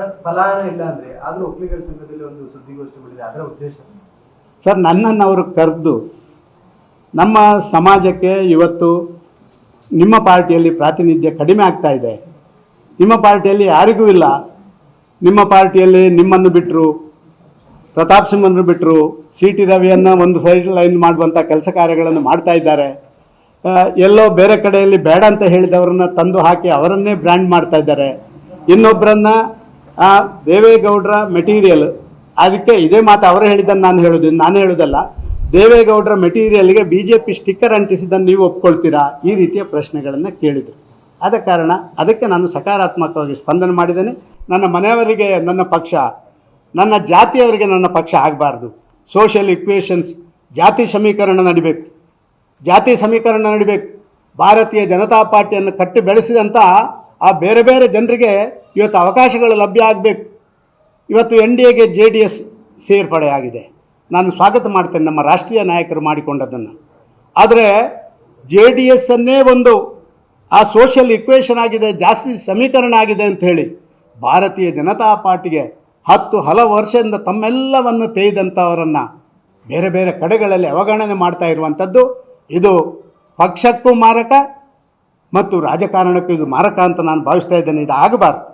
Sir, ಫಲಾನ ಇಲ್ಲ ಅಂದ್ರೆ ಆದ್ರೂ ಒಂದು ಸುದ್ದಿಗೋಷ್ಠಿ ಅದರ ಉದ್ದೇಶ ಸರ್, ನನ್ನನ್ನು ಅವರು ಕರೆದು ನಮ್ಮ ಸಮಾಜಕ್ಕೆ ಇವತ್ತು ನಿಮ್ಮ ಪಾರ್ಟಿಯಲ್ಲಿ ಪ್ರಾತಿನಿಧ್ಯ ಕಡಿಮೆ ಆಗ್ತಾ ಇದೆ. ನಿಮ್ಮ ಪಾರ್ಟಿಯಲ್ಲಿ ಯಾರಿಗೂ ಇಲ್ಲ. ನಿಮ್ಮ ಪಾರ್ಟಿಯಲ್ಲಿ ನಿಮ್ಮನ್ನು ಬಿಟ್ಟರು ಪ್ರತಾಪ್ ಸಿಂಹನ್ನು ಬಿಟ್ಟರು ಸಿ ಟಿ ರವಿಯನ್ನು ಒಂದು ಸೈಡ್ ಲೈನ್ ಮಾಡುವಂಥ ಕೆಲಸ ಕಾರ್ಯಗಳನ್ನು ಮಾಡ್ತಾ ಇದ್ದಾರೆ. ಎಲ್ಲೋ ಬೇರೆ ಕಡೆಯಲ್ಲಿ ಬೇಡ ಅಂತ ಹೇಳಿದವರನ್ನ ತಂದು ಹಾಕಿ ಅವರನ್ನೇ ಬ್ರ್ಯಾಂಡ್ ಮಾಡ್ತಾ ಇದ್ದಾರೆ. ಇನ್ನೊಬ್ಬರನ್ನ ಆ, ದೇವೇಗೌಡರ ಮೆಟೀರಿಯಲ್ ಅದಕ್ಕೆ ಇದೇ ಮಾತು ಅವರು ಹೇಳಿದ್ದನ್ನು ನಾನು ಹೇಳೋದು ನಾನು ಹೇಳೋದಲ್ಲ ದೇವೇಗೌಡರ ಮೆಟೀರಿಯಲ್ಗೆ ಬಿ ಜೆ ಪಿ ಸ್ಟಿಕ್ಕರ್ ಅಂಟಿಸಿದ್ದನ್ನು ನೀವು ಒಪ್ಕೊಳ್ತೀರಾ? ಈ ರೀತಿಯ ಪ್ರಶ್ನೆಗಳನ್ನು ಕೇಳಿದರು. ಆದ ಕಾರಣ ಅದಕ್ಕೆ ನಾನು ಸಕಾರಾತ್ಮಕವಾಗಿ ಸ್ಪಂದನೆ ಮಾಡಿದ್ದೇನೆ. ನನ್ನ ಮನೆಯವರಿಗೆ ನನ್ನ ಪಕ್ಷ ನನ್ನ ಜಾತಿಯವರಿಗೆ ನನ್ನ ಪಕ್ಷ ಆಗಬಾರ್ದು. ಸೋಷಿಯಲ್ ಇಕ್ವೇಷನ್ಸ್ ಜಾತಿ ಸಮೀಕರಣ ನಡಿಬೇಕು. ಜಾತಿ ಸಮೀಕರಣ ನಡಿಬೇಕು. ಭಾರತೀಯ ಜನತಾ ಪಾರ್ಟಿಯನ್ನು ಕಟ್ಟಿ ಬೆಳೆಸಿದಂಥ ಆ ಬೇರೆ ಬೇರೆ ಜನರಿಗೆ ಇವತ್ತು ಅವಕಾಶಗಳು ಲಭ್ಯ ಆಗಬೇಕು. ಇವತ್ತು ಎನ್ ಡಿ ಎಗೆ ಜೆ ಡಿ ಎಸ್ ಸೇರ್ಪಡೆಯಾಗಿದೆ ನಾನು ಸ್ವಾಗತ ಮಾಡ್ತೇನೆ ನಮ್ಮ ರಾಷ್ಟ್ರೀಯ ನಾಯಕರು ಮಾಡಿಕೊಂಡದ್ದನ್ನು ಆದರೆ ಜೆ ಡಿ ಎಸ್ಸನ್ನೇ ಒಂದು ಆ ಸೋಷಿಯಲ್ ಇಕ್ವೇಷನ್ ಆಗಿದೆ, ಜಾಸ್ತಿ ಸಮೀಕರಣ ಆಗಿದೆ ಅಂತ ಹೇಳಿ ಭಾರತೀಯ ಜನತಾ ಪಾರ್ಟಿಗೆ ಹತ್ತು ಹಲವು ವರ್ಷದಿಂದ ತಮ್ಮೆಲ್ಲವನ್ನು ತೇಯ್ದಂಥವರನ್ನು ಬೇರೆ ಬೇರೆ ಕಡೆಗಳಲ್ಲಿ ಅವಗಣನೆ ಮಾಡ್ತಾ ಇರುವಂಥದ್ದು, ಇದು ಪಕ್ಷಕ್ಕೂ ಮಾರಕ ಮತ್ತು ರಾಜಕಾರಣಕ್ಕೂ ಇದು ಮಾರಕ ಅಂತ ನಾನು ಭಾವಿಸ್ತಾ ಇದ್ದೇನೆ. ಇದು ಆಗಬಾರ್ದು.